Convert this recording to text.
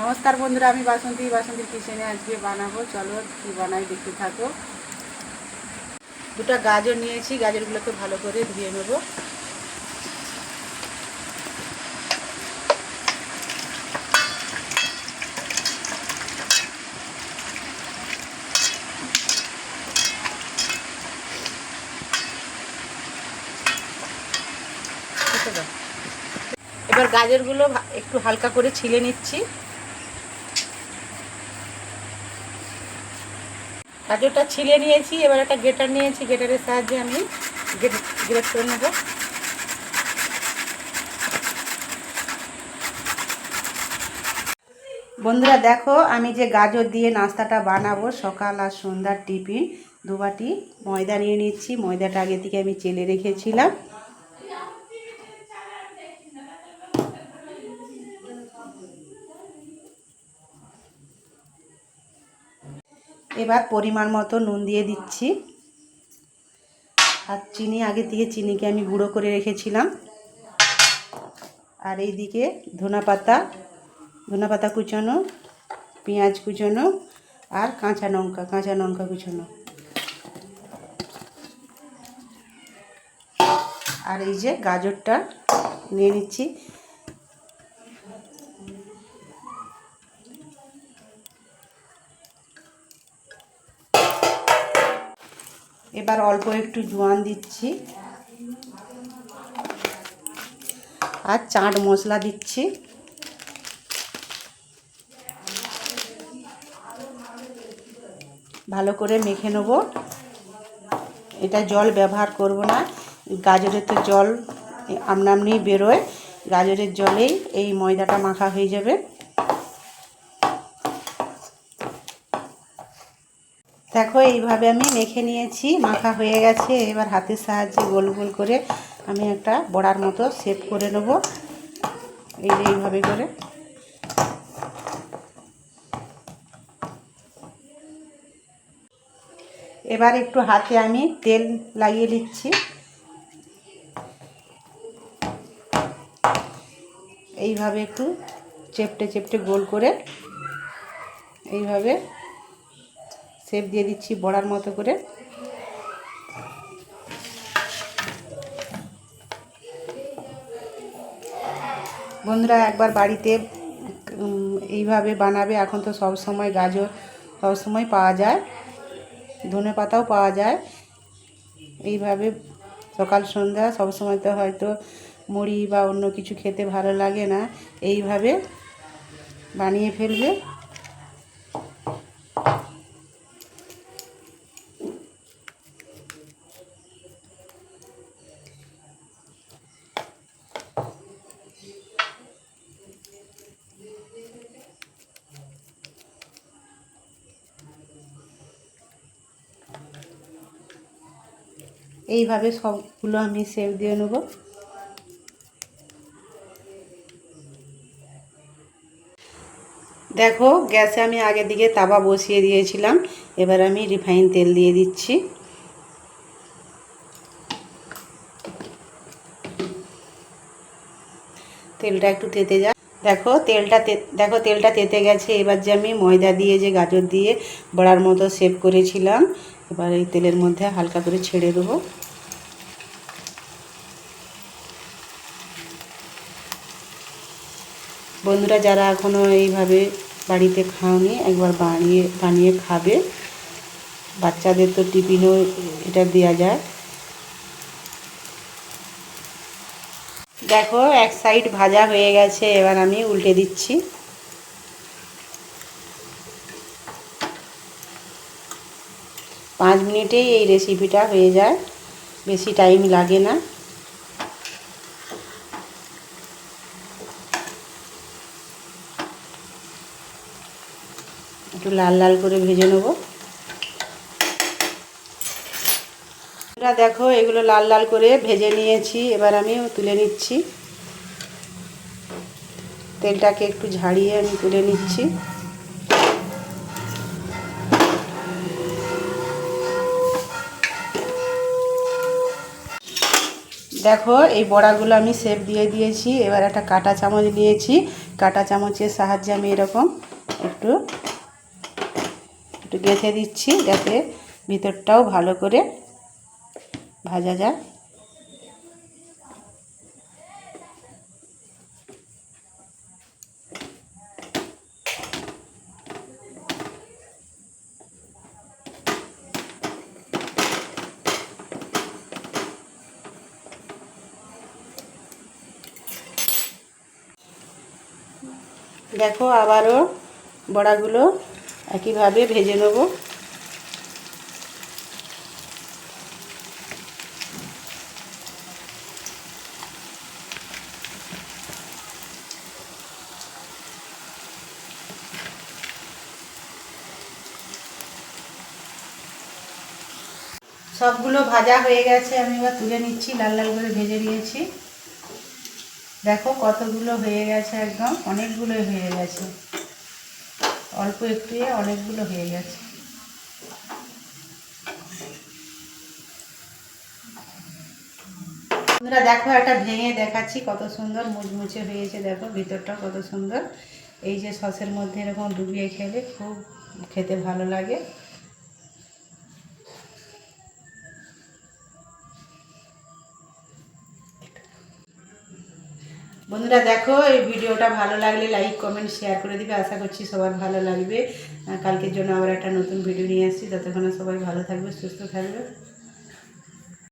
নমস্কার বন্ধুরা, আমি বাসন্তী। বাসন্তীর কিচেনে আজকে বানাবো। চলো কি বানাই দেখতে থাকো। দুটা গাজর নিয়েছি, গাজরগুলোকে ভালো করে ধুয়ে নেব। এবার গাজরগুলো একটু হালকা করে ছিলে নিচ্ছি। গাজরটা ছিলে নিয়েছি, এবার একটা গেটার নিয়েছি গেটারের সাহায্যে আমি গ্রেট করে নেব। বন্ধুরা দেখো, আমি যে গাজর দিয়ে নাস্তাটা বানাবো, সকাল আর সন্ধ্যার টিফিন, দুবাটি ময়দা নিয়ে নিচ্ছি, ময়দাটা আগে থেকে আমি চেলে রেখেছিলাম। এবার পরিমাণ মতো নুন দিয়ে দিচ্ছি। আর চিনি, আগে থেকে চিনিকে আমি গুঁড়ো করে রেখেছিলাম। আর এইদিকে ধনা পাতা ধনা পাতা কুচানো, পেঁয়াজ কুচানো আর কাঁচা লঙ্কা কাঁচা লঙ্কা কুচানো। আর এই যে গাজরটা নিয়ে নিচ্ছি। এবার অল্প একটু জোয়ান দিচ্ছি। আর চাট মশলা দিচ্ছি। ভালো করে মেখে নেব। এটা জল ব্যবহার করব না। গাজরের তো জল আমনা আমনি বেরোয়। গাজরের জলেই এই ময়দাটা মাখা হয়ে যাবে। দেখো, এইভাবে আমি মেখে নিয়েছি, মাখা হয়ে গেছে। এবার হাতের সাহায্যে গোল গোল করে আমি একটা বড়ার মতো সেভ করে নেব। এই যে এইভাবে করে। এবার একটু হাতে আমি তেল লাগিয়ে দিচ্ছি এইভাবে একটু চেপটে চেপটে গোল করে এইভাবে শেপ দিয়ে দিচ্ছি বড়ার মতো করে। বন্ধুরা, একবার বাড়িতে এইভাবে বানাবে, এখন তো সব সময় গাজর সব সময় পাওয়া যায়, ধনে পাতাও পাওয়া যায়। এইভাবে সকাল, সন্ধ্যা সব সময় তো হয়তো মুড়ি বা অন্য কিছু খেতে ভালো লাগে না। এইভাবে বানিয়ে ফেলবে। এইভাবে সবগুলো আমি সেভ দিয়ে নেব। দেখো, গ্যাসে আমি আগের দিকে তাওয়া বসিয়ে দিয়েছিলাম, এবার আমি রিফাইন তেল দিয়ে দিচ্ছি। তেলটা একটু তেতে যায় দেখো, তেলটা দেখো, তেলটা তেতে গেছে, এবার যে আমি ময়দা দিয়ে, যে গাজর দিয়ে বড়ার মতো সেভ করেছিলাম এবার এই তেলের মধ্যে হালকা করে ছেড়ে দেবো। বন্ধুরা, যারা এখনও এইভাবে বাড়িতে খাওনি, একবার বানিয়ে বানিয়ে খাবে। বাচ্চাদের তো টিফিনও এটা দেওয়া যায়। দেখো, এক সাইড ভাজা হয়ে গেছে, এবার আমি উল্টে দিচ্ছি। পাঁচ মিনিটেই এই রেসিপিটা হয়ে যায়। বেশি টাইম লাগে না। একটু লাল লাল করে ভেজে নেব। দেখো, এগুলো লাল লাল করে ভেজে নিয়েছি। এবার আমি তুলে নিচ্ছি। তেলটাকে একটু ঝাড়িয়ে আমি তুলে নিচ্ছি। দেখো, এই বড়াগুলো আমি সেপ দিয়ে দিয়েছি। এবার একটা কাটা চামচ নিয়েছি কাটা চামচের সাহায্যে আমি এরকম একটু একটু গেঁথে দিচ্ছি যাতে ভিতরটাও ভালো করে ভাজা যায়। দেখো আবারও বড়াগুলো একইভাবে ভেজে নেব। সবগুলো ভাজা হয়ে গেছে, আমি এবার তুলে নিচ্ছি, লাল লাল করে ভেজে নিয়েছি। দেখো কতগুলো হয়ে গেছে একদম, অনেকগুলোই হয়ে গেছে। অল্প একটু অনেকগুলো হয়ে গেছে। বন্ধুরা, দেখো একটা ভেঙে দেখাচ্ছি, কত সুন্দর মুচমুচে হয়েছে, দেখো ভিতরটা কত সুন্দর। এই যে সসের মধ্যে এরকম ডুবিয়ে খেলে খুব খেতে ভালো লাগে। বন্ধুরা দেখো, এই ভিডিওটা ভালো লাগলে লাইক কমেন্ট শেয়ার করে দিবে। আশা করছি সবার ভালো লাগবে। কালকের জন্য আবার একটা নতুন ভিডিও নিয়ে আসছি। ততক্ষণে সবাই ভালো থাকবে, সুস্থ থাকবে।